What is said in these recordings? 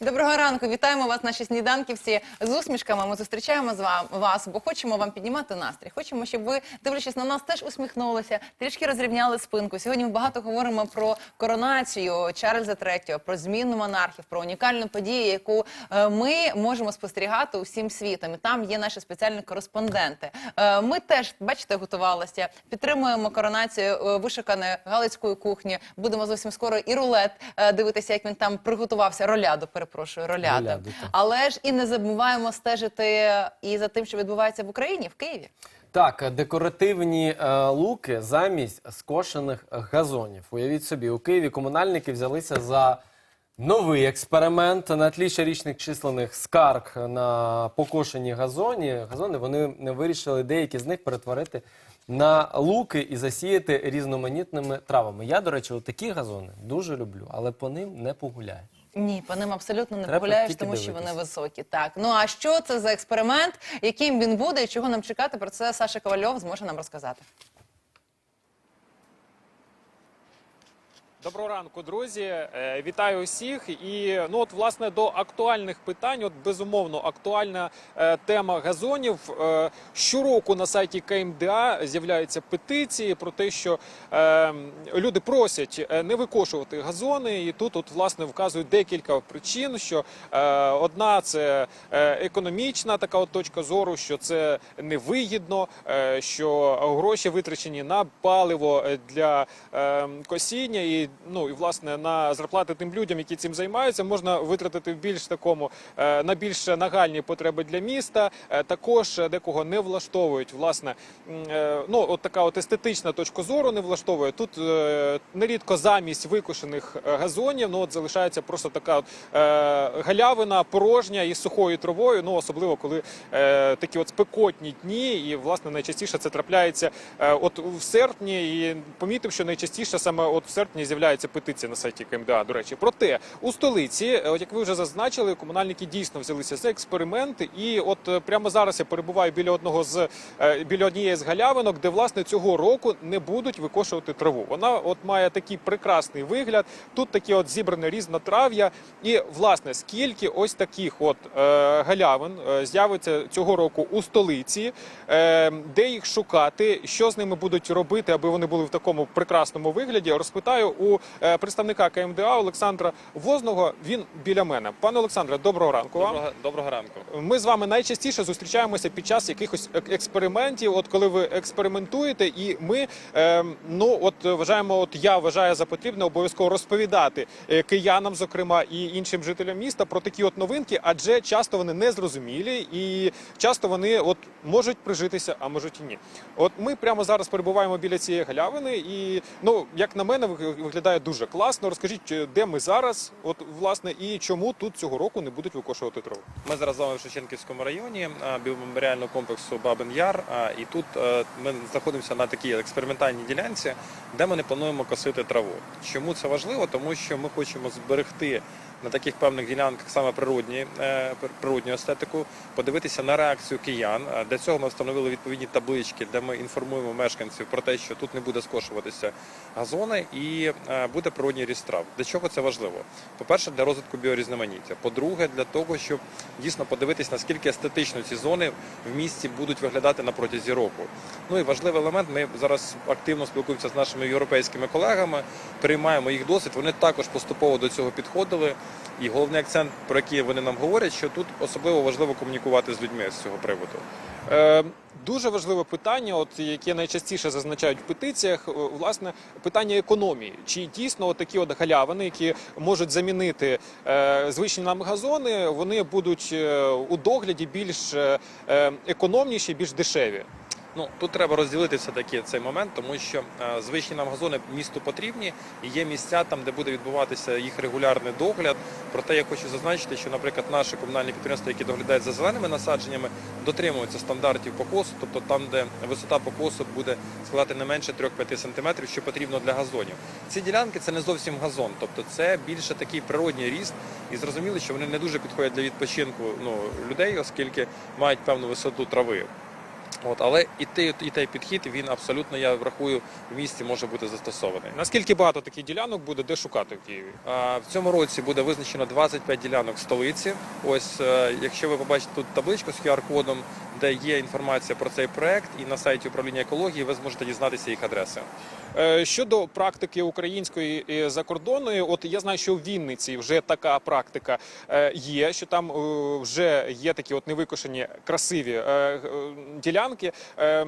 Доброго ранку, вітаємо вас, наші сніданківці. З усмішками ми зустрічаємо з вами вас, бо хочемо вам піднімати настрій. Хочемо, щоб ви, дивлячись на нас, теж усміхнулися, трішки розрівняли спинку. Сьогодні ми багато говоримо про коронацію Чарльза III, про зміну монархів, про унікальну подію, яку е, ми можемо спостерігати усім світом. І там є наші спеціальні кореспонденти. Е, Ми теж, бачите, готувалися. Підтримуємо коронацію е, вишуканої галицької кухні. Будемо зовсім скоро і рулет дивитися, як він там приготувався. Роляду, перепрошую. Роляду, так. Але ж і не забуваємо стежити і за тим, що відбувається в Україні, в Києві. Так, декоративні е, луки замість скошених газонів. Уявіть собі, у Києві комунальники взялися за новий експеримент на тлі щорічних численних скарг на покошені газоні. Газони вони не вирішили деякі з них перетворити на луки і засіяти різноманітними травами. Я, до речі, такі газони дуже люблю, але по ним не погуляєш. Ні, по ним абсолютно не Треба погуляєш, тільки тому що вони високі. Так, ну а що це за експеримент, яким він буде і чого нам чекати? Про це Саша Ковальов зможе нам розказати. Доброго ранку, друзі. Е, Вітаю усіх. І ну от власне до актуальних питань. От безумовно, актуальна е, тема газонів. Е, щороку на сайті КМДА з'являються петиції про те, що е, люди просять е, не викошувати газони. І тут, от власне, вказують декілька причин. Що е, одна це е, економічна така от точка зору, що це невигідно, е, що гроші витрачені на паливо для е, косіння і ну і власне на зарплати тим людям, які цим займаються, можна витратити в більш такому е, на більш нагальні потреби для міста. Е, Також декого не влаштовують власне. е, Ну от така от естетична точка зору не влаштовує. Тут нерідко замість викошених газонів, ну от залишається просто така от галявина порожня із сухою травою. Ну особливо коли такі от спекотні дні, і власне найчастіше це трапляється от в серпні. І помітив, що найчастіше саме от в серпні з'являється петиція на сайті КМДА. До речі, проте у столиці, е, от як ви вже зазначили, комунальники дійсно взялися за експерименти. І от е, прямо зараз я перебуваю біля одного з е, біля однієї з галявинок, де власне цього року не будуть викошувати траву. Вона от має такий прекрасний вигляд. Тут такі от зібране різнотрав'я. І власне скільки ось таких от е, галявин з'явиться цього року у столиці, е, де їх шукати, що з ними будуть робити, аби вони були в такому прекрасному вигляді. Розпитаю у е, представника КМДА Олександра Возного. Він біля мене. Пане Олександре, доброго ранку вам. Доброго, доброго ранку. Ми з вами найчастіше зустрічаємося під час якихось експериментів. От коли ви експериментуєте, і ми е, ну от вважаємо, от я вважаю за потрібне обов'язково розповідати е, киянам, зокрема і іншим жителям міста про такі от новинки, адже часто вони незрозумілі і часто вони от можуть прижитися, а можуть і ні. От ми прямо зараз перебуваємо біля цієї галявини, і ну як на мене, виг- виглядає дуже класно. Розкажіть, де ми зараз, от власне, і чому тут цього року не будуть викошувати траву. Ми зараз з вами в Шевченківському районі біомеморіального комплексу Бабин Яр. І тут е, ми знаходимося на такій експериментальній ділянці, де ми не плануємо косити траву. Чому це важливо? Тому що ми хочемо зберегти на таких певних ділянках саме природні, е, природню естетику, подивитися на реакцію киян. Для цього ми встановили відповідні таблички, де ми інформуємо мешканців про те, що тут не буде скошуватися газони і е, буде природній ріст трав. Для чого це важливо? По-перше, для розвитку біорізноманіття. По-друге, для того, щоб дійсно подивитись, наскільки естетично ці зони в місті будуть виглядати на протязі року. Ну і важливий елемент. Ми зараз активно спілкуємося з нашими європейськими колегами, приймаємо їх досвід. Вони також поступово до цього підходили. І головний акцент, про який вони нам говорять, що тут особливо важливо комунікувати з людьми з цього приводу. Е, Дуже важливе питання, от яке найчастіше зазначають в петиціях, е, власне, питання економії. Чи дійсно такі от галявини, які можуть замінити е, звичні нам газони, вони будуть е, у догляді більш е, економніші, більш дешеві? Ну тут треба розділити все таки цей момент, тому що е, звичні нам газони місту потрібні, і є місця там, де буде відбуватися їх регулярний догляд. Проте я хочу зазначити, що, наприклад, наші комунальні підприємства, які доглядають за зеленими насадженнями, дотримуються стандартів покосу, тобто там, де висота покосу буде складати не менше 3-5 см, що потрібно для газонів. Ці ділянки це не зовсім газон, тобто це більше такий природній ріст, і зрозуміло, що вони не дуже підходять для відпочинку ну, людей, оскільки мають певну висоту трави. От, але і той, і той підхід він абсолютно, я врахую, в місті може бути застосований. Наскільки багато таких ділянок буде, де шукати в Києві? А, В цьому році буде визначено 25 ділянок в столиці. Ось е, якщо ви побачите тут табличку з QR-кодом, де є інформація про цей проект, і на сайті управління екології ви зможете дізнатися їх адреси. Е, Щодо практики української і закордонної, от я знаю, що в Вінниці вже така практика е, є, що там е, вже є такі от невикошені красиві е, е, ділянки. Е,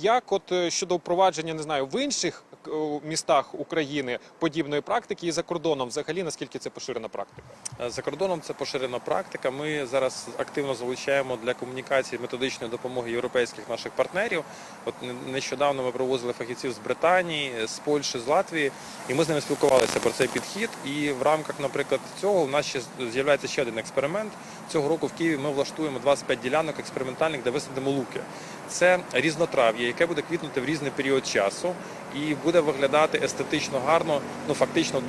Як от е, щодо впровадження, не знаю, в інших е, містах України подібної практики і за кордоном, взагалі наскільки це поширена практика? Е, За кордоном це поширена практика. Ми зараз активно залучаємо для комунікації методичної допомоги європейських наших партнерів. От не- нещодавно ми привозили фахівців з Британії, з Польщі, з Латвії, і ми з ними спілкувалися про цей підхід. І в рамках, наприклад, цього у нас ще з'являється ще один експеримент. Цього року в Києві ми влаштуємо 25 ділянок експериментальних, де висадимо луки. Це різнотрав'я, яке буде квітнути в різний період часу і буде виглядати естетично гарно, ну фактично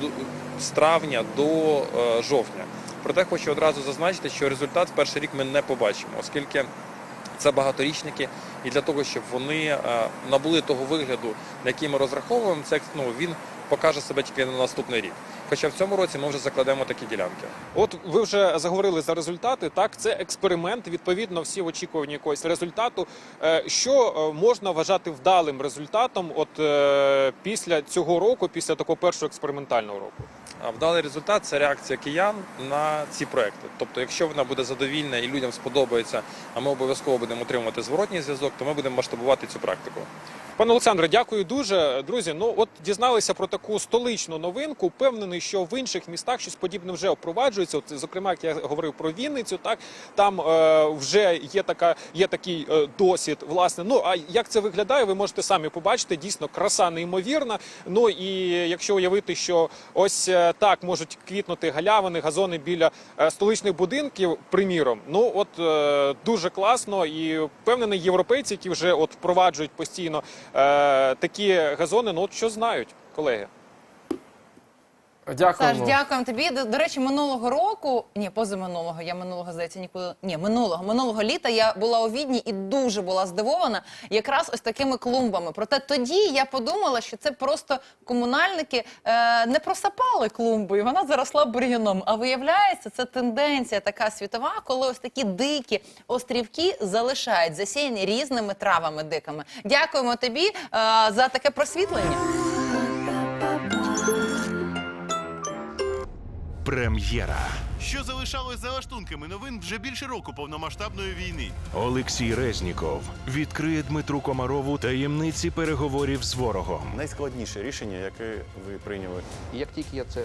з травня до е, жовтня. Проте хочу одразу зазначити, що результат в перший рік ми не побачимо, оскільки це багаторічники, і для того, щоб вони е, набули того вигляду, на який ми розраховуємо, це ну він покаже себе тільки на наступний рік. Хоча в цьому році ми вже закладемо такі ділянки. От ви вже заговорили за результати. Так, це експеримент. Відповідно, всі в очікуванні якогось результату. Е, Що е, можна вважати вдалим результатом? От е, після цього року, після такого першого експериментального року. А вдалий результат це реакція киян на ці проекти. Тобто, якщо вона буде задовільна і людям сподобається, а ми обов'язково будемо отримувати зворотній зв'язок, то ми будемо масштабувати цю практику. Пане Олександре, дякую дуже. Друзі, ну от дізналися про таку столичну новинку. Впевнений, що в інших містах щось подібне вже впроваджується. От, зокрема, як я говорив про Вінницю, так там е, вже є така, є такий е, досвід. Власне, ну а як це виглядає, ви можете самі побачити. Дійсно, краса неймовірна. Ну і якщо уявити, що ось е, так можуть квітнути галявини, газони біля е, столичних будинків, приміром, ну от е, дуже класно і впевнений, європейці, які вже от впроваджують постійно е, такі газони, ну от що знають, колеги. Саш, Дякуємо. дякуємо тобі. До, до речі, минулого року, ні, позаминулого, я минулого здається ніколи. Ні, минулого, минулого літа я була у Відні і дуже була здивована якраз ось такими клумбами. Проте тоді я подумала, що це просто комунальники е, не просапали клумбу, і вона заросла бур'яном. А виявляється, це тенденція така світова, коли ось такі дикі острівки залишають засіяні різними травами дикими. Дякуємо тобі е, за таке просвітлення. Прем'єра. Що залишалось за лаштунками новин вже більше року повномасштабної війни. Олексій Резніков відкриє Дмитру Комарову таємниці переговорів з ворогом. Найскладніше рішення, яке ви прийняли. І як тільки я це